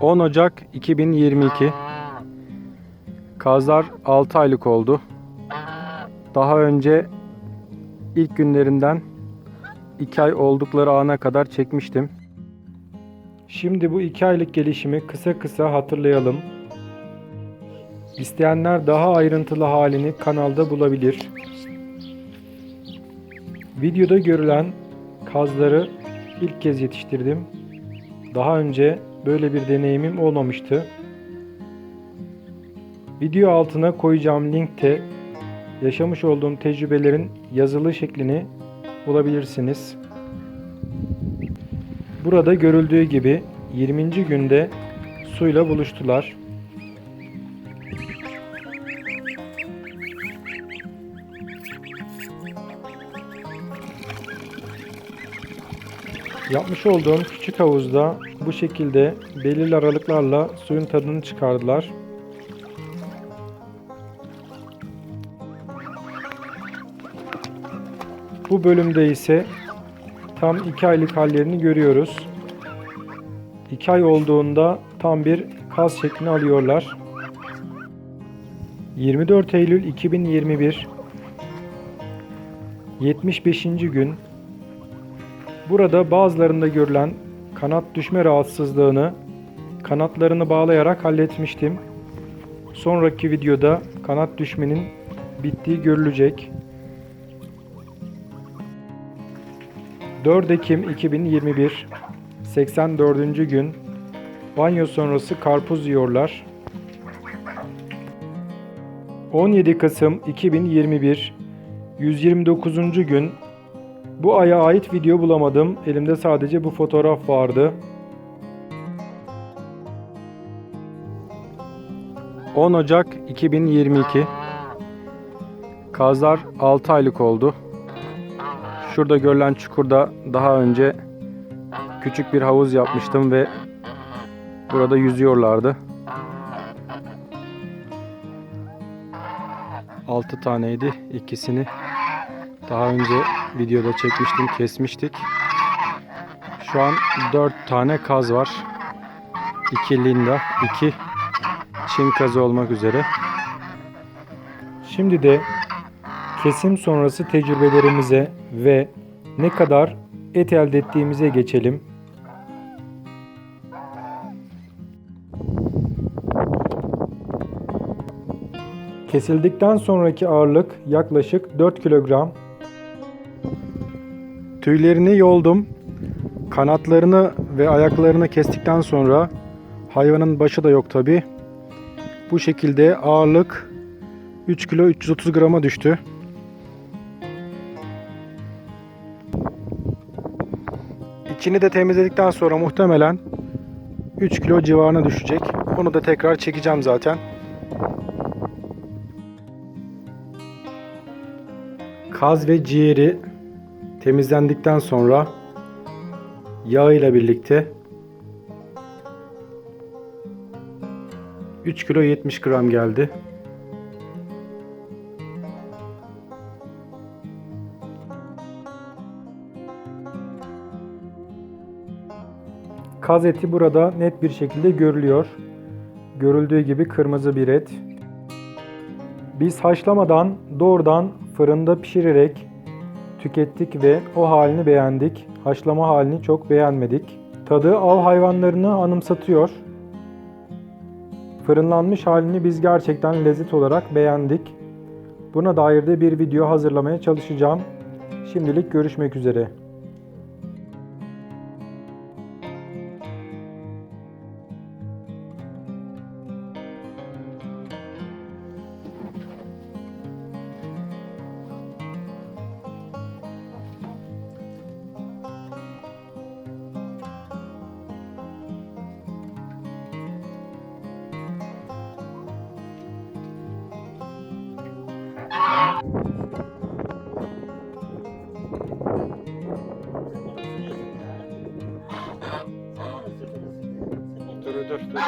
10 Ocak 2022 Kazlar 6 aylık oldu. Daha önce ilk günlerinden 2 ay oldukları ana kadar çekmiştim. Şimdi bu 2 aylık gelişimi kısa kısa hatırlayalım. İsteyenler daha ayrıntılı halini kanalda bulabilir. Videoda görülen kazları ilk kez yetiştirdim. Daha önce böyle bir deneyimim olmamıştı. Video altına koyacağım linkte yaşamış olduğum tecrübelerin yazılı şeklini bulabilirsiniz. Burada görüldüğü gibi 20. günde suyla buluştular. Yapmış olduğum küçük havuzda bu şekilde belirli aralıklarla suyun tadını çıkardılar. Bu bölümde ise tam 2 aylık hallerini görüyoruz. 2 ay olduğunda tam bir kaz şeklini alıyorlar. 24 Eylül 2021 75. gün Burada bazılarında görülen kanat düşme rahatsızlığını kanatlarını bağlayarak halletmiştim. Sonraki videoda kanat düşmenin bittiği görülecek. 4 Ekim 2021 84. gün banyo sonrası karpuz yiyorlar. 17 Kasım 2021 129. gün bu aya ait video bulamadım. Elimde sadece bu fotoğraf vardı. 10 Ocak 2022 Kazlar 6 aylık oldu. Şurada görülen çukurda daha önce küçük bir havuz yapmıştım ve burada yüzüyorlardı. 6 taneydi. İkisini daha önce videoda çekmiştim, kesmiştik. Şu an 4 tane kaz var. 2 linda, 2 çin kazı olmak üzere. Şimdi de kesim sonrası tecrübelerimize ve ne kadar et elde ettiğimize geçelim. Kesildikten sonraki ağırlık yaklaşık 4 kilogram. Tüylerini yoldum. Kanatlarını ve ayaklarını kestikten sonra hayvanın başı da yok tabi. Bu şekilde ağırlık 3 kilo 330 grama düştü. İçini de temizledikten sonra muhtemelen 3 kilo civarına düşecek. Onu da tekrar çekeceğim zaten. Kaz ve ciğeri temizlendikten sonra yağ ile birlikte 3 kilo 70 gram geldi. Kaz eti burada net bir şekilde görülüyor. Görüldüğü gibi kırmızı bir et. Biz haşlamadan doğrudan fırında pişirerek tükettik ve o halini beğendik. Haşlama halini çok beğenmedik. Tadı av hayvanlarını anımsatıyor. Fırınlanmış halini biz gerçekten lezzet olarak beğendik. Buna dair de bir video hazırlamaya çalışacağım. Şimdilik görüşmek üzere. Dur dur dur.